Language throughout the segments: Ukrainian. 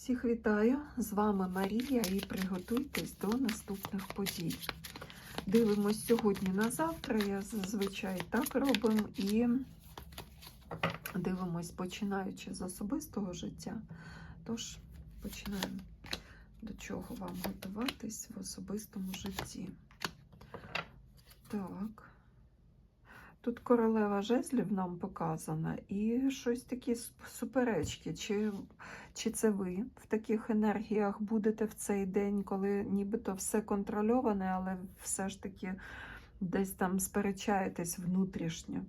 Всіх вітаю! З вами Марія і приготуйтесь до наступних подій. Дивимось сьогодні на завтра. Я зазвичай так робимо і дивимось, починаючи з особистого життя. Тож починаємо до чого вам готуватись в особистому житті. Так. Тут королева жезлів нам показана, і щось такі суперечки. Чи, чи це ви в таких енергіях будете в цей день, коли нібито все контрольоване, але все ж таки десь там сперечаєтесь внутрішньо.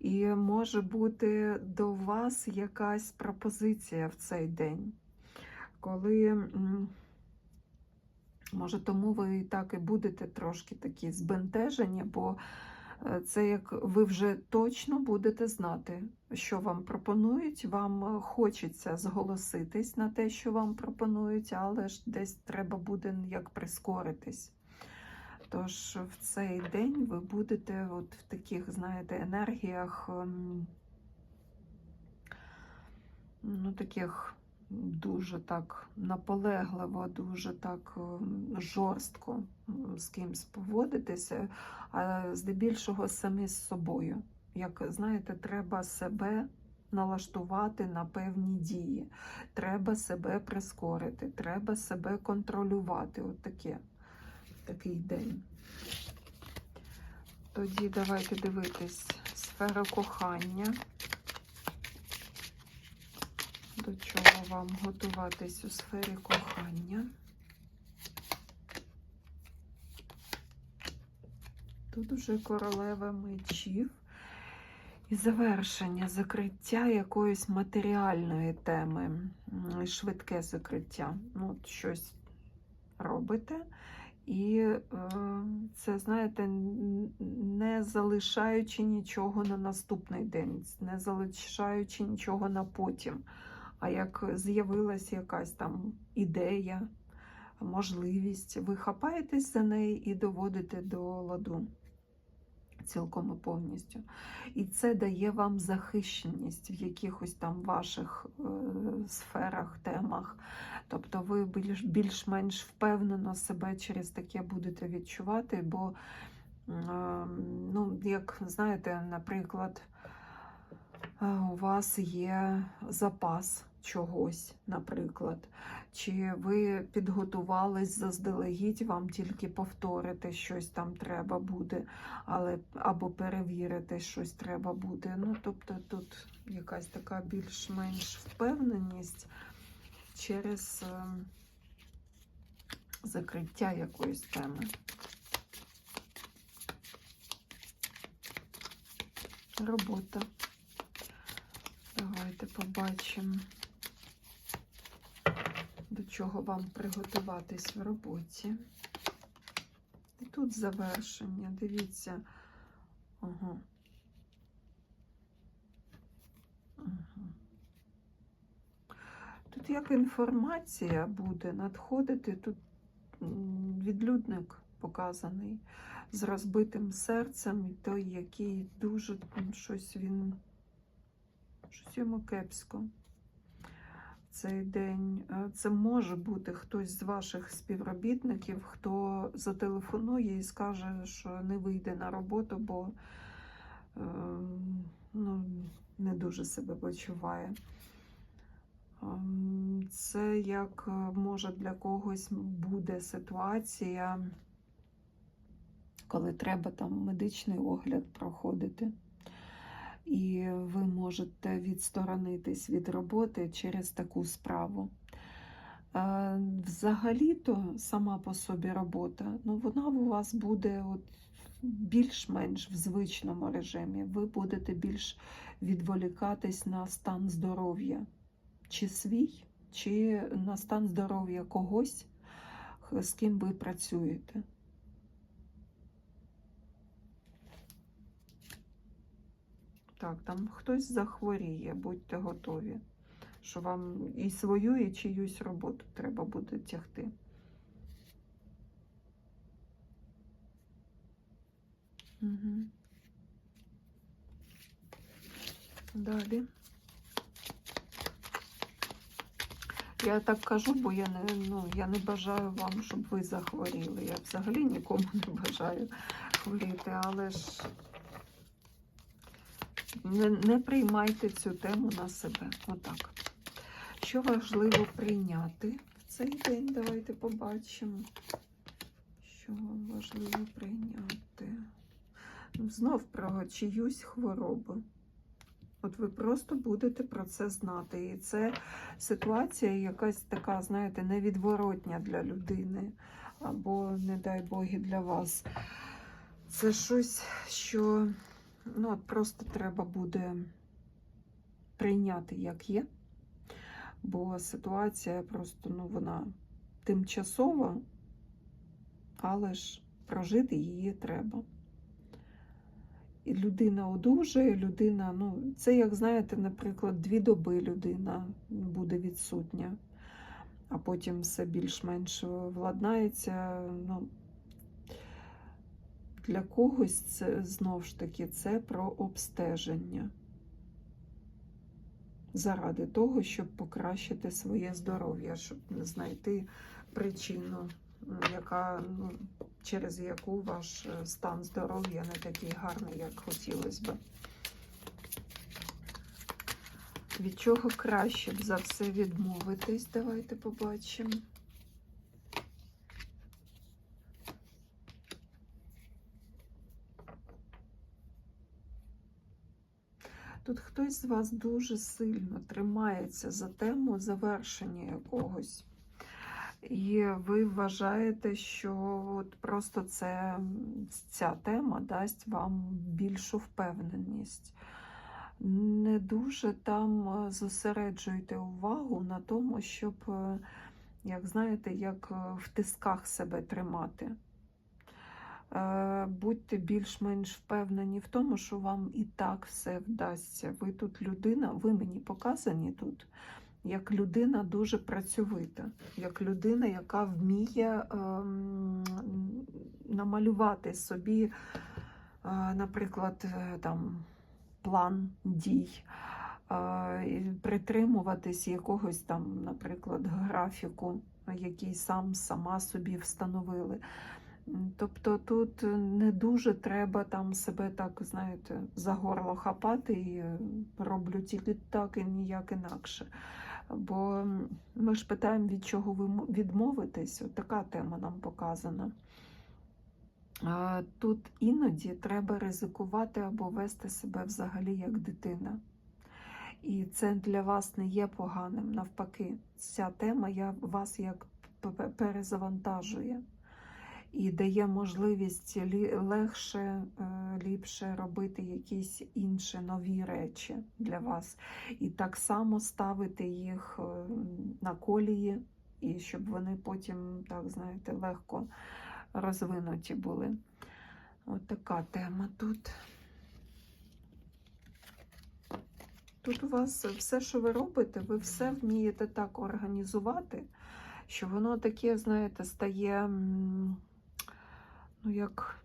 І може бути до вас якась пропозиція в цей день, коли. Може, тому ви і так і будете трошки такі збентежені, бо це як ви вже точно будете знати, що вам пропонують. Вам е, хочеться зголоситись на те, що вам пропонують, але ж десь треба буде як прискоритись. Тож в цей день ви будете от в таких, знаєте, енергіях, ем, ну, таких дуже так наполегливо, дуже так ем, жорстко з кимсь поводитися, а здебільшого самі з собою. Як знаєте, треба себе налаштувати на певні дії, треба себе прискорити, треба себе контролювати. От таке, такий день. Тоді давайте дивитись сфера кохання. До чого вам готуватись у сфері кохання? Тут уже королева мечів і завершення, закриття якоїсь матеріальної теми, швидке закриття. Ну, от щось робите. І е, це, знаєте, не залишаючи нічого на наступний день, не залишаючи нічого на потім. А як з'явилася якась там ідея, можливість, ви хапаєтесь за неї і доводите до ладу цілком і повністю. І це дає вам захищеність в якихось там ваших е, сферах, темах. Тобто ви більш, більш-менш впевнено себе через таке будете відчувати, бо, е, ну, як знаєте, наприклад, е, у вас є запас чогось, наприклад, чи ви підготувались заздалегідь, вам тільки повторити щось там треба буде, але або перевірити щось треба буде. Ну, тобто тут якась така більш-менш впевненість через е, закриття якоїсь теми. Робота. Давайте побачимо, чого вам приготуватись в роботі. І тут завершення. Дивіться. Ага. Тут як інформація буде надходити, тут відлюдник показаний з розбитим серцем, і той, який дуже щось він, щось йому кепсько. Цей день Е, це може бути хтось з ваших співробітників, хто зателефонує і скаже, що не вийде на роботу, бо е, ну, не дуже себе почуває. Ем, Це як е, може для когось буде ситуація, коли треба там медичний огляд проходити. І ви можете відсторонитись від роботи через таку справу. Е, Взагалі-то сама по собі робота, ну вона у вас буде от більш-менш в звичному режимі. Ви будете більш відволікатись на стан здоров'я чи свій, чи на стан здоров'я когось, з ким ви працюєте. Так, там хтось захворіє, будьте готові, що вам і свою, і чиюсь роботу треба буде тягти. Угу. Далі. Я так кажу, бо я не, ну, я не бажаю вам, щоб ви захворіли. Я взагалі нікому не бажаю хворіти, але ж не, не приймайте цю тему на себе. Отак. Що важливо прийняти в цей день? Давайте побачимо. Що вам важливо прийняти? Знов про чиюсь хворобу. От ви просто будете про це знати. І це ситуація якась така, знаєте, невідворотня для людини, або, не дай Боги, для вас. Це щось, що ну, от просто треба буде прийняти, як є. Бо ситуація просто ну, вона тимчасова, але ж прожити її треба. І людина одужує, людина, ну, це, як знаєте, наприклад, дві доби людина буде відсутня, а потім все більш-менш владнається. Ну, для когось це знову ж таки це про обстеження. Заради того, щоб покращити своє здоров'я, щоб знайти причину, яка, ну, через яку ваш е, стан здоров'я не такий гарний, як хотілося б. Від чого краще б за все відмовитись? Давайте побачимо. Тут хтось з вас дуже сильно тримається за тему завершення якогось. І ви вважаєте, що от просто це, ця тема дасть вам більшу впевненість. Не дуже там е, зосереджуйте увагу на тому, щоб, е, як знаєте, як е, в тисках себе тримати. Е, Будьте більш-менш впевнені в тому, що вам і так все вдасться. Ви тут людина, ви мені показані тут як людина дуже працьовита, як людина, яка вміє ем, намалювати собі, е, наприклад, е, там, план дій, притримуватись якогось там, наприклад, графіку, який сам сама собі встановили. Тобто тут не дуже треба там себе так, знаєте, за горло хапати і е, роблю тільки так і ніяк інакше. Бо ми ж питаємо, від чого ви відмовитесь. От така тема нам показана. Тут іноді треба ризикувати або вести себе взагалі як дитина. І це для вас не є поганим. Навпаки, ця тема я, вас як перезавантажує і дає можливість легше, е, ліпше робити якісь інші нові речі для вас. І так само ставити їх е, на колії, і щоб вони потім, так знаєте, легко розвинуті були. От така тема тут. Тут у вас все, що ви робите, ви все вмієте так організувати, що воно таке, знаєте, стає, ну як.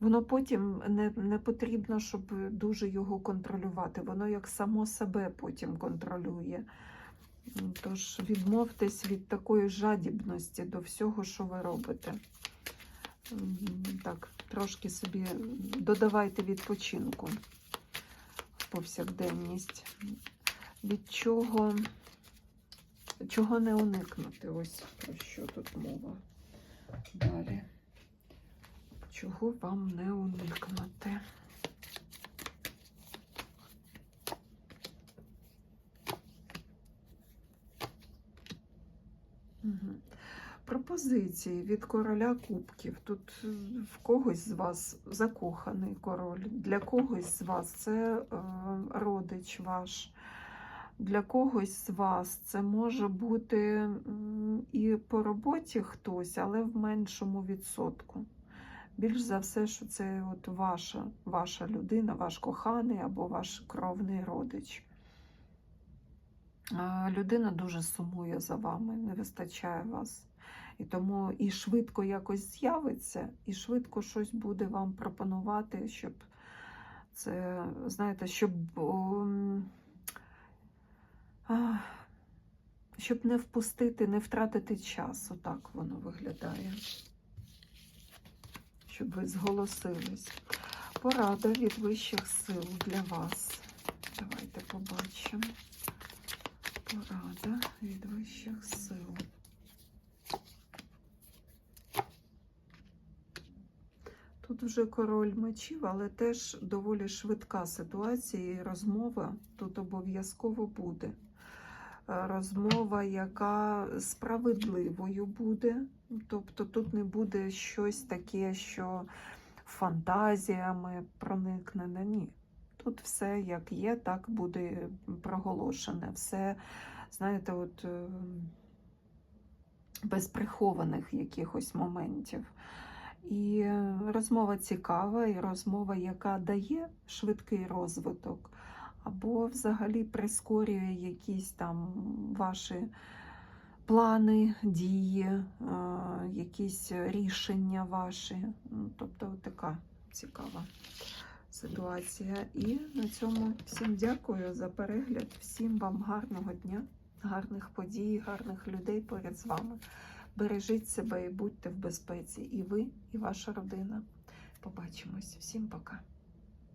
Воно потім не, не потрібно, щоб дуже його контролювати. Воно як само себе потім контролює. Тож відмовтесь від такої жадібності до всього, що ви робите. Так, трошки собі додавайте відпочинку в повсякденність. Від чого, чого не уникнути? Ось про що тут мова. Далі. Чого вам не уникнути? Пропозиції від короля кубків. Тут в когось з вас закоханий король, для когось з вас це е, родич ваш, для когось з вас це може бути і по роботі хтось, але в меншому відсотку. Більш за все, що це от ваша, ваша людина, ваш коханий або ваш кровний родич. Людина дуже сумує за вами, не вистачає вас. І тому і швидко якось з'явиться, і швидко щось буде вам пропонувати, щоб це, знаєте, щоб щоб не впустити, не втратити час. Отак воно виглядає. Щоб ви зголосились. Порада від вищих сил для вас. Давайте побачимо. Порада від вищих сил. Тут вже король мечів, але теж доволі швидка ситуація і розмова тут обов'язково буде. Е, Розмова, яка справедливою буде. Тобто тут не буде щось таке, що фантазіями проникнене. Ні. Тут все як є, так буде проголошене. Все, знаєте, от е, без прихованих якихось моментів. І розмова цікава, і розмова, яка дає швидкий розвиток, або взагалі прискорює якісь там ваші плани, дії, е, якісь рішення ваші. Ну, Тобто така цікава ситуація. І на цьому всім дякую за перегляд. Всім вам гарного дня, гарних подій, гарних людей поряд з вами. Бережіть себе і будьте в безпеці. І ви, і ваша родина. Побачимось. Всім пока.